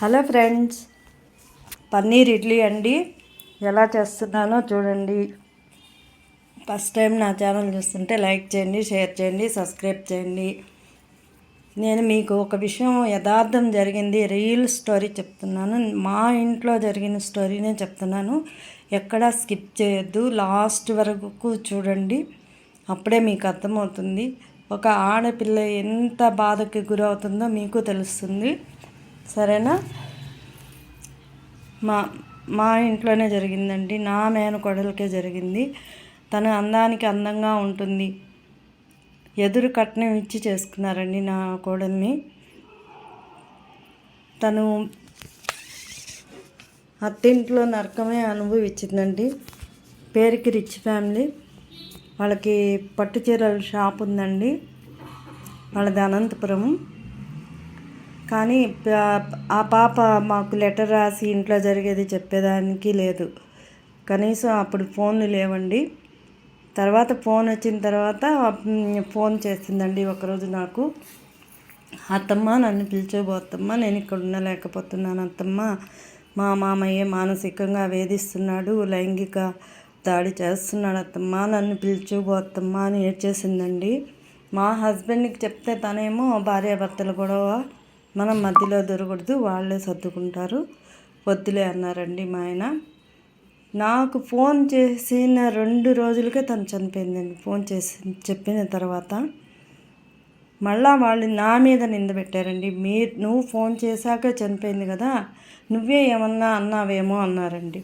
Hello friends paneer idli అండి. ఎలా చేస్తున్నానో చూడండి. ఫస్ట్ టైం నా ఛానల్ చూస్తుంటే లైక్ చేయండి షేర్ చేయండి సబ్స్క్రైబ్ చేయండి. నేను మీకు ఒక విషయం యథార్థం జరిగింది రియల్ స్టోరీ చెప్తున్నాను. మా ఇంట్లో జరిగిన స్టోరీనే చెప్తున్నాను. ఎక్కడా స్కిప్ చేయొద్దు లాస్ట్ వరకు చూడండి. అప్పుడే మీకు అర్థమవుతుంది. ఒక ఆడపిల్ల ఎంత బాధకి గురవుతుందో మీకు తెలుస్తుంది. సరేనా? మా మా ఇంట్లోనే జరిగిందండి. నా మేనకోడలకే జరిగింది. తన అందానికి అందంగా ఉంటుంది. ఎదురు కట్నం ఇచ్చి చేసుకున్నారండి నా కోడల్ని. తను అత్తింట్లో నరకమే అనుభవించిందండి. పేరుకి రిచ్ ఫ్యామిలీ. వాళ్ళకి పట్టు చీరల షాప్ ఉందండి. వాళ్ళది అనంతపురం. కానీ ఆ పాప మాకు లెటర్ రాసి ఇంట్లో జరిగేది చెప్పేదానికి లేదు. కనీసం అప్పుడు ఫోన్లు లేవండి. తర్వాత ఫోన్ వచ్చిన తర్వాత ఫోన్ చేసిందండి ఒకరోజు నాకు. అత్తమ్మ నన్ను పిలిచోబోతమ్మ నేను ఇక్కడ ఉండలేకపోతున్నాను అత్తమ్మ. మా మామయ్య మానసికంగా వేధిస్తున్నాడు లైంగిక దాడి చేస్తున్నాడు అత్తమ్మ. నన్ను పిలిచోబోతమ్మ అని ఏడ్చేసిందండి. మా హస్బెండ్కి చెప్తే తనేమో భార్యాభర్తలు గొడవ మనం మధ్యలో దొరకూడదు వాళ్ళే సర్దుకుంటారు. వద్దులే అన్నారండి మా ఆయన. నాకు ఫోన్ చేసిన రెండు రోజులకే తను చనిపోయిందండి. ఫోన్ చేసి చెప్పిన తర్వాత మళ్ళా వాళ్ళు నా మీద నింద పెట్టారండి. మీ నువ్వు ఫోన్ చేశాక చనిపోయింది కదా నువ్వే ఏమన్నా అన్నావేమో అన్నారండి.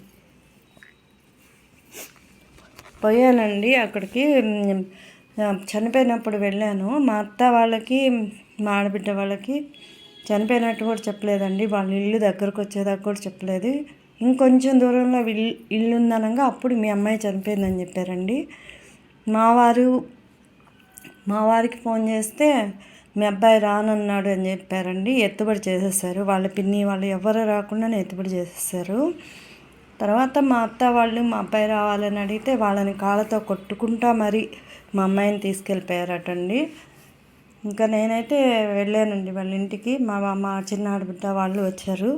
పోయానండి అక్కడికి. చనిపోయినప్పుడు వెళ్ళాను. మా అత్త వాళ్ళకి మా ఆడబిడ్డ వాళ్ళకి చనిపోయినట్టు కూడా చెప్పలేదండి. వాళ్ళ ఇల్లు దగ్గరకు వచ్చేదాకా కూడా చెప్పలేదు. ఇంకొంచెం దూరంలో ఇల్లు ఇల్లు ఉందనగా అప్పుడు మీ అమ్మాయి చనిపోయిందని చెప్పారండి. మా వారు మా వారికి ఫోన్ చేస్తే మీ అబ్బాయి రానన్నాడు అని చెప్పారండి. ఎత్తుబడి చేసేసారు. వాళ్ళ పిన్ని వాళ్ళు ఎవరు రాకుండానే ఎత్తుబడి చేసేసారు. తర్వాత మా అత్త వాళ్ళు మా అబ్బాయి రావాలని అడిగితే వాళ్ళని కాళ్ళతో కొట్టుకుంటా మరి మా అమ్మాయిని తీసుకెళ్ళిపోయారటండి. ఇంకా నేనైతే వెళ్ళానండి వాళ్ళ ఇంటికి. మా మా చిన్న ఆడబిడ్డ వాళ్ళు వచ్చారు.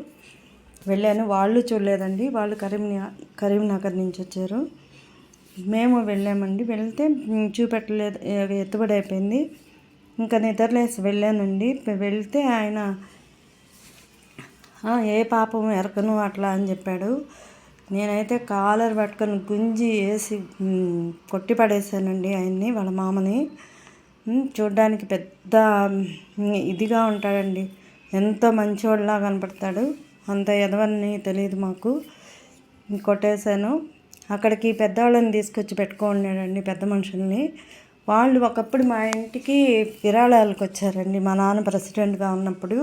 వెళ్ళాను. వాళ్ళు చూడలేదండి. వాళ్ళు కరీంనగర్ కరీంనగర్ నుంచి వచ్చారు. మేము వెళ్ళామండి. వెళ్తే చూపెట్టలేదు. ఎత్తుబడి అయిపోయింది. ఇంకా నిద్రలేసి వెళ్ళానండి. వెళ్తే ఆయన ఏ పాపం ఎరకను అట్లా అని చెప్పాడు. నేనైతే కాలర్ పట్టుకొని గుంజి వేసి కొట్టి పడేశానండి ఆయన్ని వాళ్ళ మామని. చూడ్డానికి పెద్ద ఇదిగా ఉంటాడండి. ఎంతో మంచివాడిలా కనపడతాడు. అంత ఎదవని తెలియదు మాకు. కొట్టేశాను. అక్కడికి పెద్దవాళ్ళని తీసుకొచ్చి పెట్టుకున్నాడండి పెద్ద మనుషుల్ని. వాళ్ళు ఒకప్పుడు మా ఇంటికి విరాళాలకు వచ్చారండి మా నాన్న ప్రెసిడెంట్గా ఉన్నప్పుడు.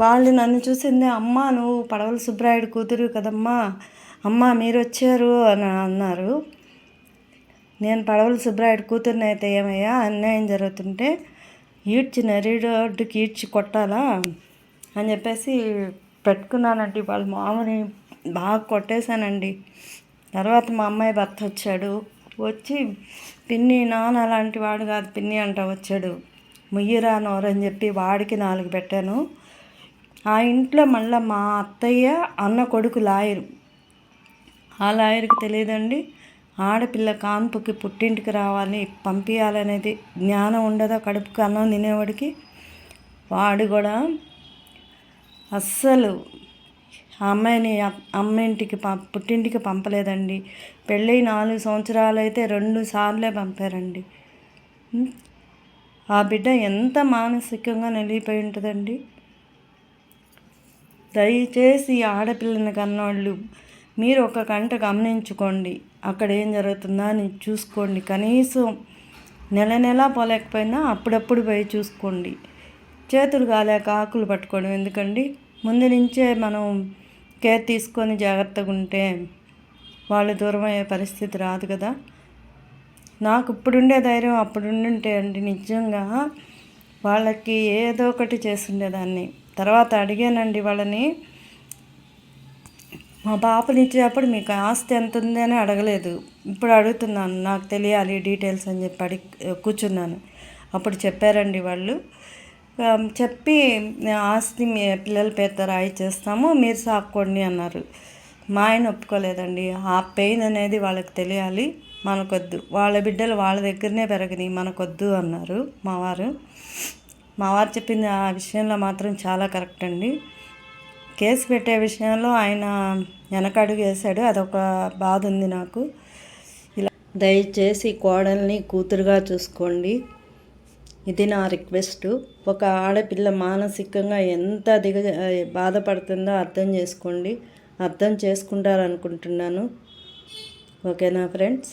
వాళ్ళు నన్ను చూసిందే అమ్మ నువ్వు పడవల సుబ్రాయుడు కూతురు కదమ్మా. అమ్మ మీరు వచ్చారు అని అన్నారు. నేను పడవల సుబ్రాయుడు కూతుర్ని అయితే ఏమయ్యా అన్యాయం జరుగుతుంటే ఈడ్చి నరిడొడ్డుకి ఈడ్చి కొట్టాలా అని చెప్పేసి పెట్టుకున్నానండి. వాళ్ళ మామని బాగా కొట్టేశానండి. తర్వాత మా అమ్మాయి భర్త వచ్చాడు. వచ్చి పిన్ని నాన్న అలాంటి వాడు కాదు పిన్ని అంట వచ్చాడు. ముయ్యరా నోరని చెప్పి వాడికి నాలుగు పెట్టాను. ఆ ఇంట్లో మళ్ళీ మా అత్తయ్య అన్న కొడుకు లాయరు. ఆ లాయర్కి తెలియదండి. ఆడపిల్ల కాన్పుకి పుట్టింటికి రావాలి పంపించాలనేది జ్ఞానం ఉండదా? కడుపుకి అన్నం తినేవాడికి వాడు కూడా అస్సలు ఆ అమ్మాయిని అ- అమ్మ ఇంటికి ప పుట్టింటికి పంపలేదండి. పెళ్ళై నాలుగు సంవత్సరాలు అయితే రెండు సార్లే పంపారండి. ఆ బిడ్డ ఎంత మానసికంగా నిలిగిపోయి ఉంటుందండి? దయచేసి ఆడపిల్లని కన్నోళ్ళు మీరు ఒక గంట గమనించుకోండి. అక్కడ ఏం జరుగుతుందా అని చూసుకోండి. కనీసం నెల నెల పోలేకపోయినా అప్పుడప్పుడు పోయి చూసుకోండి. చేతులు కాలేక ఆకులు పట్టుకోవడం ఎందుకండి? ముందు నుంచే మనం కేర్ తీసుకొని జాగ్రత్తగా ఉంటే వాళ్ళు దూరం అయ్యే పరిస్థితి రాదు కదా. నాకు ఇప్పుడుండే ధైర్యం అప్పుడుండుంటే అండి నిజంగా వాళ్ళకి ఏదో ఒకటి చేసుండేదాన్ని తర్వాత అడిగానండి వాళ్ళని మా పాపని ఇచ్చేటప్పుడు మీకు ఆస్తి ఎంత ఉంది అని అడగలేదు. ఇప్పుడు అడుగుతున్నాను నాకు తెలియాలి డీటెయిల్స్ అని చెప్పి అడిగి కూర్చున్నాను. అప్పుడు చెప్పారండి వాళ్ళు. ఆ, చెప్పి ఆస్తి మీ పిల్లల పేరుతో రాయి చేస్తాము మీరు సాక్కోండి అన్నారు. మా ఆయన ఒప్పుకోలేదండి. ఆ పెయిన్ అనేది వాళ్ళకి తెలియాలి మనకొద్దు. వాళ్ళ బిడ్డలు వాళ్ళ దగ్గరనే పెరగని మనకొద్దు అన్నారు మా వారు. మా వారు చెప్పింది ఆ విషయంలో మాత్రం చాలా కరెక్ట్ అండి. కేసు పెట్టే విషయంలో ఆయన వెనకడుగు వేశాడు. అదొక బాధ ఉంది నాకు. ఇలా దయచేసి కోడల్ని కూతురుగా చూసుకోండి. ఇది నా రిక్వెస్ట్. ఒక ఆడపిల్ల మానసికంగా ఎంత దిగ బాధపడుతుందో అర్థం చేసుకోండి. అర్థం చేసుకుంటారనుకుంటున్నాను. ఓకేనా ఫ్రెండ్స్?